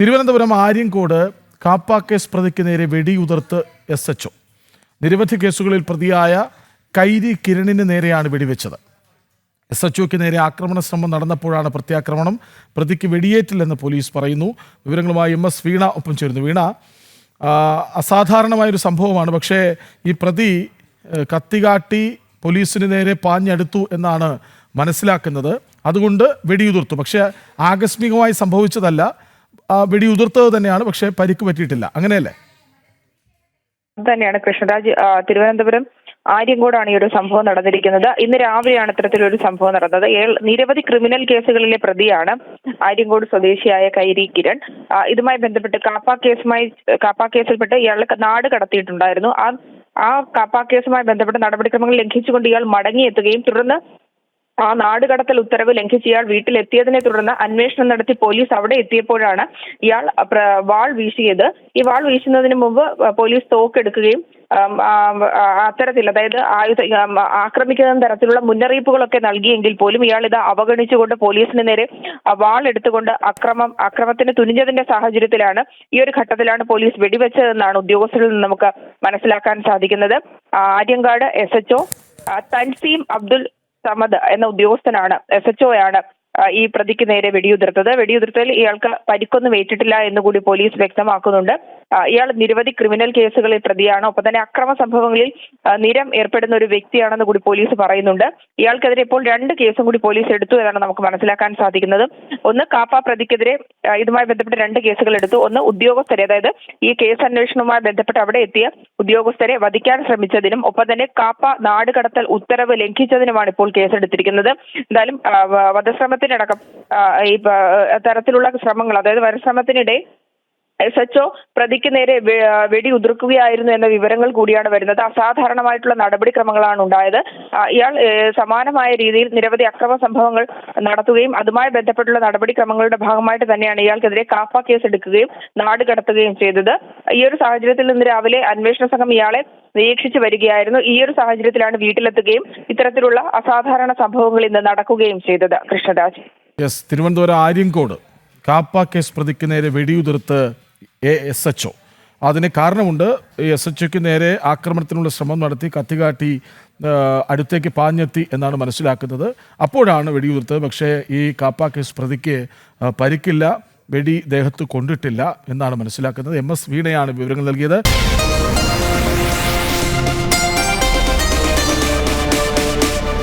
Thiruvananthapuram Aryankode കാപ്പാക്കേസ് case പ്രതിക്ക് നേരെ വെടിയുതിർത്ത് S H നിരവധി കേസുകളിൽ പ്രതിയായ കൈരി കിരണിന് നേരെയാണ് വെടിവെച്ചത്. എസ് എച്ച് ഒക്ക് നേരെ ആക്രമണ ശ്രമം നടന്നപ്പോഴാണ് പ്രത്യാക്രമണം. പ്രതിക്ക് വെടിയേറ്റില്ലെന്ന് പോലീസ് പറയുന്നു. വിവരങ്ങളുമായി എം എസ് വീണ ഒപ്പം ചേരുന്നു. വീണ അസാധാരണമായൊരു സംഭവമാണ്. പക്ഷേ ഈ പ്രതി കത്തികാട്ടി പോലീസിന് നേരെ പാഞ്ഞെടുത്തു എന്നാണ് മനസ്സിലാക്കുന്നത്. അതുകൊണ്ട് വെടിയുതിർത്തു. പക്ഷേ ആകസ്മികമായി സംഭവിച്ചതല്ല. ആ, വെടിയുതിർത്തത് തന്നെയാണ് പക്ഷേ പരിക്ക് പറ്റിയിട്ടില്ല. അങ്ങനെയല്ലേ? തന്നെയാണ് കൃഷ്ണരാജ് തിരുവനന്തപുരം ആര്യങ്കോടാണ് ഈ ഒരു സംഭവം നടന്നിരിക്കുന്നത്. ഇന്ന് രാവിലെയാണ് ഇത്തരത്തിലൊരു സംഭവം നടന്നത്. നിരവധി ക്രിമിനൽ കേസുകളിലെ പ്രതിയാണ് ആര്യങ്കോട് സ്വദേശിയായ കൈരി കിരൺ. ഇതുമായി ബന്ധപ്പെട്ട് കാപ്പ കേസുമായി കാപ്പ കേസിൽപ്പെട്ട് ഇയാൾ നാട് കടത്തിയിട്ടുണ്ടായിരുന്നു. ആ ആ കാപ്പ കേസുമായി ബന്ധപ്പെട്ട് നടപടിക്രമങ്ങൾ ലംഘിച്ചുകൊണ്ട് ഇയാൾ മടങ്ങിയെത്തുകയും തുടർന്ന് ആ നാടുകടത്തൽ ഉത്തരവ് ലംഘിച്ച് ഇയാൾ വീട്ടിലെത്തിയതിനെ തുടർന്ന് അന്വേഷണം നടത്തി പോലീസ് അവിടെ എത്തിയപ്പോഴാണ് ഇയാൾ വാൾ വീശിയത്. ഈ വാൾ വീശുന്നതിന് മുമ്പ് പോലീസ് തോക്കെടുക്കുകയും അത്തരത്തിൽ അതായത് ആയുധ ആക്രമിക്കുന്ന തരത്തിലുള്ള മുന്നറിയിപ്പുകളൊക്കെ നൽകിയെങ്കിൽ പോലും ഇയാൾ ഇത് അവഗണിച്ചുകൊണ്ട് പോലീസിന് നേരെ വാൾ എടുത്തുകൊണ്ട് അക്രമം അക്രമത്തിന് തുനിഞ്ഞതിന്റെ സാഹചര്യത്തിലാണ് ഈ ഒരു ഘട്ടത്തിലാണ് പോലീസ് വെടിവെച്ചതെന്നാണ് ഉദ്യോഗസ്ഥരിൽ നിന്ന് നമുക്ക് മനസ്സിലാക്കാൻ സാധിക്കുന്നത്. ആര്യങ്കാട് എസ് എച്ച് തൻസീം അബ്ദുൽ സമദ് എന്ന ഉദ്യോഗസ്ഥനാണ് എസ് എച്ച് ഒ ആണ് ഈ പ്രതിക്ക് നേരെ വെടിയുതിർത്തത്. വെടിയുതിർത്തതിൽ ഇയാൾക്ക് പരിക്കൊന്നും ഏറ്റിട്ടില്ല എന്നുകൂടി പോലീസ് വ്യക്തമാക്കുന്നുണ്ട്. ഇയാൾ നിരവധി ക്രിമിനൽ കേസുകളിൽ പ്രതിയാണ്. ഒപ്പം തന്നെ അക്രമ സംഭവങ്ങളിൽ നിരം ഏർപ്പെടുന്ന ഒരു വ്യക്തിയാണെന്ന് കൂടി പോലീസ് പറയുന്നുണ്ട്. ഇയാൾക്കെതിരെ ഇപ്പോൾ രണ്ട് കേസും കൂടി പോലീസ് എടുത്തു എന്നാണ് നമുക്ക് മനസ്സിലാക്കാൻ സാധിക്കുന്നത്. ഒന്ന് കാപ്പ പ്രതിക്കെതിരെ ഇതുമായി ബന്ധപ്പെട്ട് രണ്ട് കേസുകൾ എടുത്തു. ഒന്ന് ഉദ്യോഗസ്ഥരെ അതായത് ഈ കേസ് അന്വേഷണവുമായി ബന്ധപ്പെട്ട് അവിടെ എത്തിയ ഉദ്യോഗസ്ഥരെ വധിക്കാൻ ശ്രമിച്ചതിനും ഒപ്പം തന്നെ കാപ്പ നാടുകടത്തൽ ഉത്തരവ് ലംഘിച്ചതിനുമാണ് ഇപ്പോൾ കേസെടുത്തിരിക്കുന്നത്. എന്തായാലും ആ, ആ, ഈ തരത്തിലുള്ള ശ്രമങ്ങൾ അതായത് വരശ്രമത്തിനിടെ എസ് എച്ച് പ്രതിക്ക് നേരെ വെടി ഉതിർക്കുകയായിരുന്നു എന്ന വിവരങ്ങൾ കൂടിയാണ് വരുന്നത്. അസാധാരണമായിട്ടുള്ള നടപടിക്രമങ്ങളാണ് ഉണ്ടായത്. ഇയാൾ സമാനമായ രീതിയിൽ നിരവധി അക്രമ സംഭവങ്ങൾ നടത്തുകയും അതുമായി ബന്ധപ്പെട്ടുള്ള നടപടിക്രമങ്ങളുടെ ഭാഗമായിട്ട് തന്നെയാണ് ഇയാൾക്കെതിരെ കാഫ കേസ് എടുക്കുകയും നാട് കടത്തുകയും ചെയ്തത്. ഈ ഒരു സാഹചര്യത്തിൽ ഇന്ന് രാവിലെ അന്വേഷണ സംഘം ഇയാളെ നിരീക്ഷിച്ചു വരികയായിരുന്നു. ഈ ഒരു സാഹചര്യത്തിലാണ് വീട്ടിലെത്തുകയും ഇത്തരത്തിലുള്ള അസാധാരണ സംഭവങ്ങൾ ഇന്ന് നടക്കുകയും ചെയ്തത് കൃഷ്ണരാജ് യെസ് തിരുവനന്തപുരം ആര്യങ്കോട് കാപ്പ കേസ് പ്രതിക്ക് നേരെ വെടിയുതിർത്ത് എ എസ് എച്ച് ഒ. അതിന് കാരണമുണ്ട് എസ് എച്ച് ഒക്ക് നേരെ ആക്രമണത്തിനുള്ള ശ്രമം നടത്തി കത്തികാട്ടി അടുത്തേക്ക് പാഞ്ഞെത്തി എന്നാണ് മനസ്സിലാക്കുന്നത്. അപ്പോഴാണ് വെടിയുതിർത്തത്. പക്ഷേ ഈ കാപ്പ കേസ് പ്രതിക്ക് പരിക്കില്ല വെടി ദേഹത്ത് കൊണ്ടിട്ടില്ല എന്നാണ് മനസ്സിലാക്കുന്നത്. എം എസ് വീണയാണ് വിവരങ്ങൾ നൽകിയത്.